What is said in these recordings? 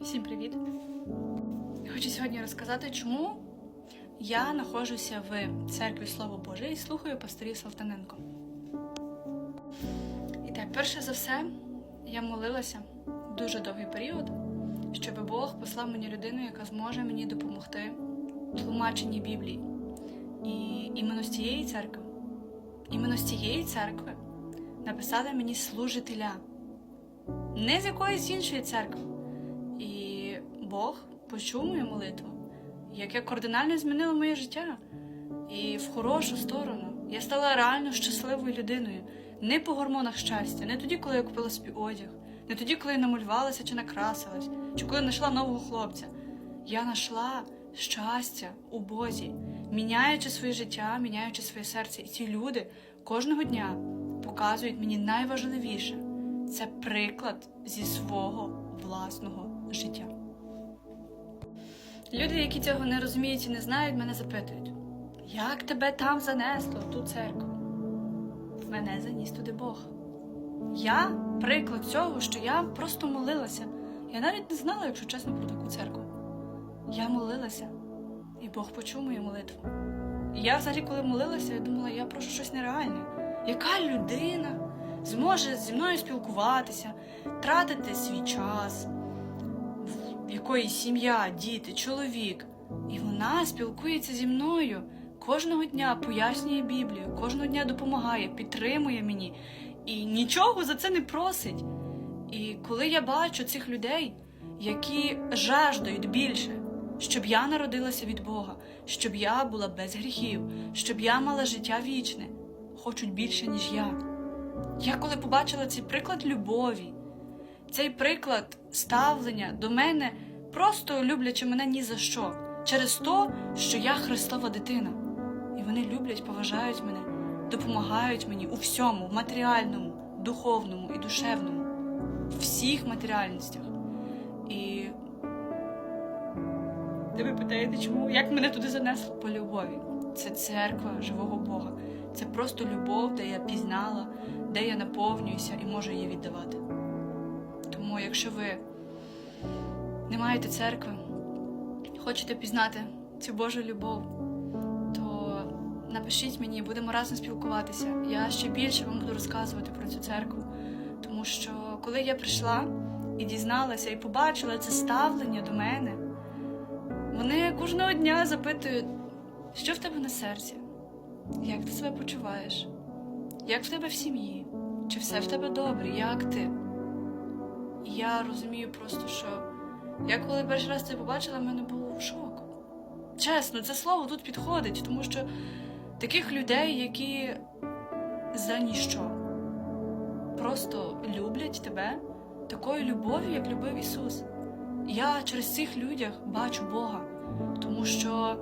Всім привіт! Хочу сьогодні розказати, чому я знаходжуся в церкві Слово Боже і слухаю пасторів Салтаненко. І так, перше за все, я молилася дуже довгий період, щоб Бог послав мені людину, яка зможе мені допомогти в тлумаченні Біблії. І іменно з цієї церкви, іменно з цієї церкви написали мені служителя, не з якоїсь іншої церкви. Бог почув мою молитву, яке кардинально змінило моє життя. І в хорошу сторону. Я стала реально щасливою людиною. Не по гормонах щастя, не тоді, коли я купила собі одяг, не тоді, коли я намалювалася чи накрасилась, чи коли знайшла нового хлопця. Я знайшла щастя у Бозі, міняючи своє життя, міняючи своє серце. І ці люди кожного дня показують мені найважливіше це приклад зі свого власного життя. Люди, які цього не розуміють і не знають, мене запитують: як тебе там занесло в ту церкву? Мене заніс туди Бог. Я приклад цього, що я просто молилася. Я навіть не знала, якщо чесно, про таку церкву. Я молилася, і Бог почув мою молитву. І я взагалі, коли молилася, я думала, я прошу щось нереальне. Яка людина зможе зі мною спілкуватися, тратити свій час, в якої сім'я, діти, чоловік. І вона спілкується зі мною кожного дня, пояснює Біблію, кожного дня допомагає, підтримує мені і нічого за це не просить. І коли я бачу цих людей, які жаждають більше, щоб я народилася від Бога, щоб я була без гріхів, щоб я мала життя вічне, хочуть більше, ніж я. Я коли побачила цей приклад любові, цей приклад ставлення до мене, просто люблячи мене ні за що, через то, що я Христова дитина. І вони люблять, поважають мене, допомагають мені у всьому, в матеріальному, духовному і душевному, в всіх матеріальностях. І де ви питаєте, чому? Як мене туди занесло? По любові. Це церква живого Бога. Це просто любов, де я пізнала, де я наповнююся і можу її віддавати. Тому, якщо ви не маєте церкви, хочете пізнати цю Божу любов, то напишіть мені, будемо разом спілкуватися. Я ще більше вам буду розказувати про цю церкву. Тому що коли я прийшла і дізналася, і побачила це ставлення до мене, вони кожного дня запитують, що в тебе на серці, як ти себе почуваєш, як в тебе в сім'ї, чи все в тебе добре, як ти. Я розумію просто, що я коли перший раз це побачила, в мене був шок. Чесно, це слово тут підходить, тому що таких людей, які за ніщо просто люблять тебе такою любов'ю, як любив Ісус. Я через цих людях бачу Бога, тому що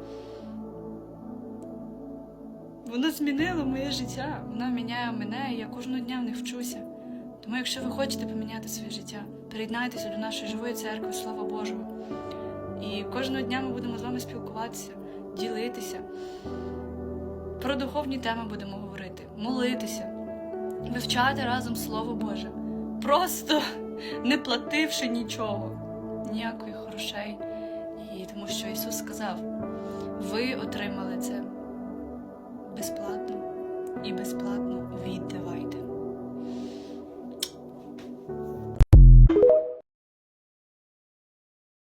воно змінило моє життя, воно міняє мене, і я кожного дня в них вчуся. Тому, якщо ви хочете поміняти своє життя, приєднайтеся до нашої живої церкви, слава Божого. І кожного дня ми будемо з вами спілкуватися, ділитися. Про духовні теми будемо говорити, молитися, вивчати разом Слово Боже, просто не плативши нічого, ніяких грошей. І тому що Ісус сказав: ви отримали це безплатно і безплатно віддавайте.